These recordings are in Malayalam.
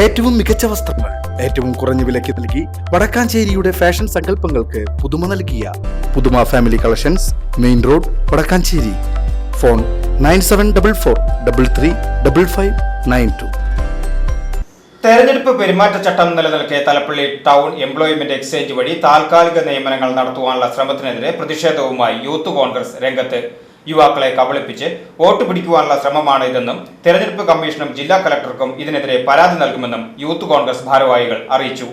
ഏറ്റവും മികച്ച വസ്ത്രങ്ങൾ ഏറ്റവും കുറഞ്ഞ വിലയ്ക്ക് നൽകി വടക്കാഞ്ചേരിയുടെ ഫാഷൻ സങ്കല്പങ്ങൾക്ക് പുതുമ നൽകിയ Puthuma family collections main road Vadakkanchery. Phone nine seven double four double three double five nine two. തെരഞ്ഞെടുപ്പ് പെരുമാറ്റച്ചട്ടം നിലനിൽക്കെ തലപ്പള്ളി ടൗൺ എംപ്ലോയ്മെന്റ് എക്സ്ചേഞ്ച് വഴി താൽക്കാലിക നിയമനങ്ങൾ നടത്തുവാനുള്ള ശ്രമത്തിനെതിരെ പ്രതിഷേധവുമായി യൂത്ത് കോൺഗ്രസ് രംഗത്ത് യുവാക്കളെ കബളിപ്പിച്ച് വോട്ട് പിടിക്കുവാനുള്ള ശ്രമമാണ് ഇതെന്നും തെരഞ്ഞെടുപ്പ് കമ്മീഷനും ജില്ലാ കലക്ടർക്കും ഇതിനെതിരെ പരാതി നൽകുമെന്നും യൂത്ത് കോൺഗ്രസ് ഭാരവാഹികൾ അറിയിച്ചു.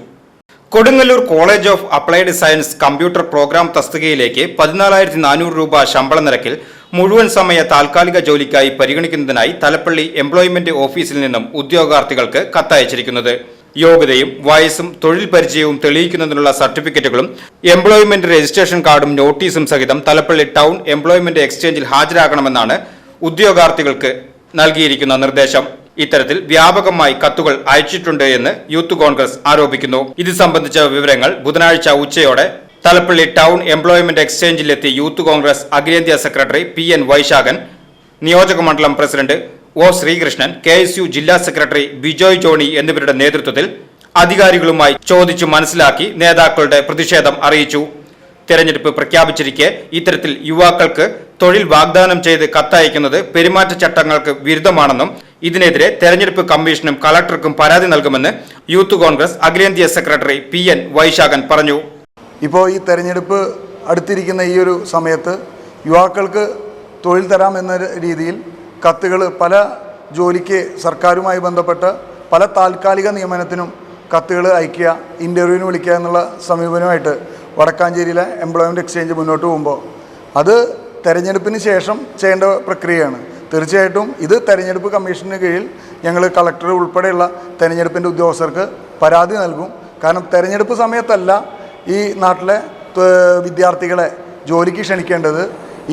Kodungallur college of applied science computer program തസ്തികയിലേക്ക് പതിനാലായിരത്തി നാനൂറ് രൂപ ശമ്പള നിരക്കിൽ മുഴുവൻ സമയ താൽക്കാലിക ജോലിക്കായി പരിഗണിക്കുന്നതിനായി തലപ്പള്ളി എംപ്ലോയ്മെന്റ് ഓഫീസിൽ നിന്നും ഉദ്യോഗാർത്ഥികൾക്ക് കത്തയച്ചിരിക്കുന്നത്. യോഗ്യതയും വയസ്സും തൊഴിൽ പരിചയവും തെളിയിക്കുന്നതിനുള്ള സർട്ടിഫിക്കറ്റുകളും എംപ്ലോയ്മെന്റ് രജിസ്ട്രേഷൻ കാർഡും നോട്ടീസും സഹിതം തലപ്പള്ളി ടൗൺ എംപ്ലോയ്മെന്റ് എക്സ്ചേഞ്ചിൽ ഹാജരാകണമെന്നാണ് ഉദ്യോഗാർത്ഥികൾക്ക് നൽകിയിരിക്കുന്ന നിർദ്ദേശം. ഇത്തരത്തിൽ വ്യാപകമായി കത്തുകൾ അയച്ചിട്ടുണ്ട് എന്ന് യൂത്ത് കോൺഗ്രസ് ആരോപിക്കുന്നു. ഇത് സംബന്ധിച്ച വിവരങ്ങൾ ബുധനാഴ്ച ഉച്ചയോടെ തലപ്പള്ളി ടൗൺ എംപ്ലോയ്മെന്റ് എക്സ്ചേഞ്ചിലെത്തി യൂത്ത് കോൺഗ്രസ് അഖിലേന്ത്യാ സെക്രട്ടറി പി എൻ വൈശാഖൻ നിയോജക മണ്ഡലം president O Sreekrishnan K S U ജില്ലാ സെക്രട്ടറി ബിജോയ് ജോണി എന്നിവരുടെ നേതൃത്വത്തിൽ അധികാരികളുമായി ചോദിച്ചു മനസ്സിലാക്കി നേതാക്കളുടെ പ്രതിഷേധം അറിയിച്ചു. തെരഞ്ഞെടുപ്പ് പ്രഖ്യാപിച്ചിരിക്കെ ഇത്തരത്തിൽ യുവാക്കൾക്ക് തൊഴിൽ വാഗ്ദാനം ചെയ്ത് കത്തയക്കുന്നത് പെരുമാറ്റച്ചട്ടങ്ങൾക്ക് വിരുദ്ധമാണെന്നും ഇതിനെതിരെ തെരഞ്ഞെടുപ്പ് കമ്മീഷനും കളക്ടർക്കും പരാതി നൽകുമെന്ന് യൂത്ത് കോൺഗ്രസ് അഖിലേന്ത്യാ സെക്രട്ടറി പി എൻ വൈശാഖൻ പറഞ്ഞു. ഇപ്പോൾ ഈ തെരഞ്ഞെടുപ്പ് അടുത്തിരിക്കുന്ന ഈ ഒരു സമയത്ത് യുവാക്കൾക്ക് തൊഴിൽ തരാമെന്ന രീതിയിൽ കത്തുകൾ പല ജോലിക്ക് സർക്കാരുമായി ബന്ധപ്പെട്ട് പല താൽക്കാലിക നിയമനത്തിനും കത്തുകൾ അയക്കുക ഇന്റർവ്യൂവിന് വിളിക്കുക എന്നുള്ള സമീപനമായിട്ട് വടക്കാഞ്ചേരിയിലെ എംപ്ലോയ്മെന്റ് എക്സ്ചേഞ്ച് മുന്നോട്ട് പോകുമ്പോൾ അത് തെരഞ്ഞെടുപ്പിന് ശേഷം ചെയ്യേണ്ട പ്രക്രിയയാണ്. തീർച്ചയായിട്ടും ഇത് തെരഞ്ഞെടുപ്പ് കമ്മീഷന് കീഴിൽ ഞങ്ങൾ കളക്ടർ ഉൾപ്പെടെയുള്ള തെരഞ്ഞെടുപ്പിന്റെ ഉദ്യോഗസ്ഥർക്ക് പരാതി നൽകും. കാരണം തെരഞ്ഞെടുപ്പ് സമയത്തല്ല ഈ നാട്ടിലെ വിദ്യാർത്ഥികളെ ജോലിക്ക് ക്ഷണിക്കേണ്ടത്.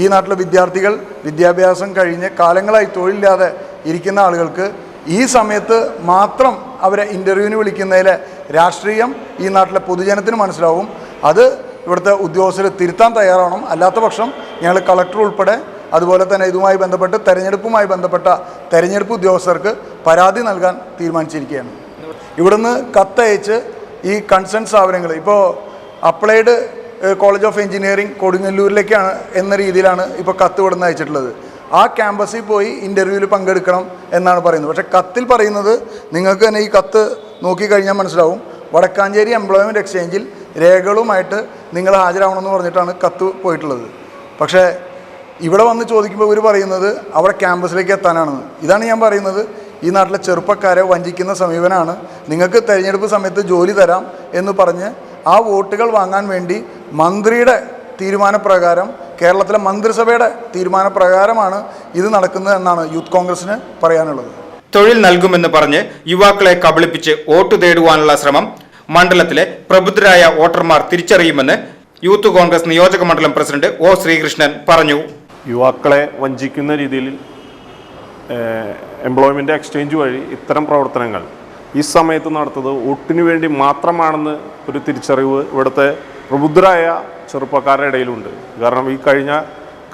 ഈ നാട്ടിലെ വിദ്യാർത്ഥികൾ വിദ്യാഭ്യാസം കഴിഞ്ഞ് കാലങ്ങളായി തൊഴിലില്ലാതെ ഇരിക്കുന്ന ആളുകൾക്ക് ഈ സമയത്ത് മാത്രം അവരെ ഇന്റർവ്യൂവിന് വിളിക്കുന്നതിലെ രാഷ്ട്രീയം ഈ നാട്ടിലെ പൊതുജനത്തിന് മനസ്സിലാവും. അത് ഇവിടുത്തെ ഉദ്യോഗസ്ഥർ തിരുത്താൻ തയ്യാറാവണം. അല്ലാത്ത പക്ഷം ഞങ്ങൾ കളക്ടർ ഉൾപ്പെടെ അതുപോലെ തന്നെ ഇതുമായി ബന്ധപ്പെട്ട് തെരഞ്ഞെടുപ്പുമായി ബന്ധപ്പെട്ട തെരഞ്ഞെടുപ്പ് ഉദ്യോഗസ്ഥർക്ക് പരാതി നൽകാൻ തീരുമാനിച്ചിരിക്കുകയാണ്. ഇവിടുന്ന് കത്തയച്ച് ഈ കൺസേൺ സ്ഥാപനങ്ങൾ ഇപ്പോൾ അപ്ലൈഡ് കോളേജ് ഓഫ് എഞ്ചിനീയറിംഗ് കൊടുങ്ങല്ലൂരിലേക്കാണ് എന്ന രീതിയിലാണ് ഇപ്പോൾ കത്ത് കൊടുന്ന് അയച്ചിട്ടുള്ളത്. ആ ക്യാമ്പസിൽ പോയി ഇന്റർവ്യൂവിൽ പങ്കെടുക്കണം എന്നാണ് പറയുന്നത്. പക്ഷേ കത്തിൽ പറയുന്നത് നിങ്ങൾക്ക് തന്നെ ഈ കത്ത് നോക്കിക്കഴിഞ്ഞാൽ മനസ്സിലാവും. വടക്കാഞ്ചേരി എംപ്ലോയ്മെന്റ് എക്സ്ചേഞ്ചിൽ രേഖകളുമായിട്ട് നിങ്ങൾ ഹാജരാവണമെന്ന് പറഞ്ഞിട്ടാണ് കത്ത് പോയിട്ടുള്ളത്. പക്ഷേ ഇവിടെ വന്ന് ചോദിക്കുമ്പോൾ ഇവർ പറയുന്നത് അവിടെ ക്യാമ്പസിലേക്ക് എത്താനാണെന്ന്. ഇതാണ് ഞാൻ പറയുന്നത്. ഈ നാട്ടിലെ ചെറുപ്പക്കാരെ വഞ്ചിക്കുന്ന സമീപനമാണ് നിങ്ങൾക്ക് തിരഞ്ഞെടുപ്പ് സമയത്ത് ജോലി തരാം എന്ന് പറഞ്ഞ് ആ വോട്ടുകൾ വാങ്ങാൻ വേണ്ടി മന്ത്രിയുടെ തീരുമാനപ്രകാരം കേരളത്തിലെ മന്ത്രിസഭയുടെ തീരുമാനപ്രകാരമാണ് ഇത് നടക്കുന്നത് എന്നാണ് യൂത്ത് കോൺഗ്രസിന് പറയാനുള്ളത്. തൊഴിൽ നൽകുമെന്ന് പറഞ്ഞ് യുവാക്കളെ കബളിപ്പിച്ച് വോട്ട് തേടുവാനുള്ള ശ്രമം മണ്ഡലത്തിലെ പ്രബുദ്ധരായ വോട്ടർമാർ തിരിച്ചറിയുമെന്ന് യൂത്ത് കോൺഗ്രസ് നിയോജക മണ്ഡലം പ്രസിഡന്റ് ഒ ശ്രീകൃഷ്ണൻ പറഞ്ഞു. യുവാക്കളെ വഞ്ചിക്കുന്ന രീതിയിൽ എംപ്ലോയ്മെന്റ് എക്സ്ചേഞ്ച് വഴി ഇത്തരം പ്രവർത്തനങ്ങൾ ഈ സമയത്ത് നടത്തുന്നത് വോട്ടിനു വേണ്ടി മാത്രമാണെന്ന് ഒരു തിരിച്ചറിവ് ഇവിടുത്തെ പ്രബുദ്ധരായ ചെറുപ്പക്കാരുടെ ഇടയിലുണ്ട്. കാരണം ഈ കഴിഞ്ഞ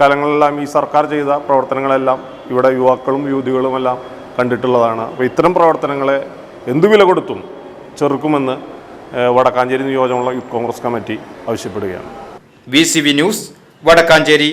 കാലങ്ങളിലെല്ലാം ഈ സർക്കാർ ചെയ്ത പ്രവർത്തനങ്ങളെല്ലാം ഇവിടെ യുവാക്കളും യുവതികളുമെല്ലാം കണ്ടിട്ടുള്ളതാണ്. അപ്പോൾ ഇത്തരം പ്രവർത്തനങ്ങളെ എന്തു വില കൊടുത്തും ചെറുക്കുമെന്ന് വടക്കാഞ്ചേരി നിയോജകമുള്ള യൂത്ത് കോൺഗ്രസ് കമ്മിറ്റി ആവശ്യപ്പെടുകയാണ്. V news Vadakkanchery.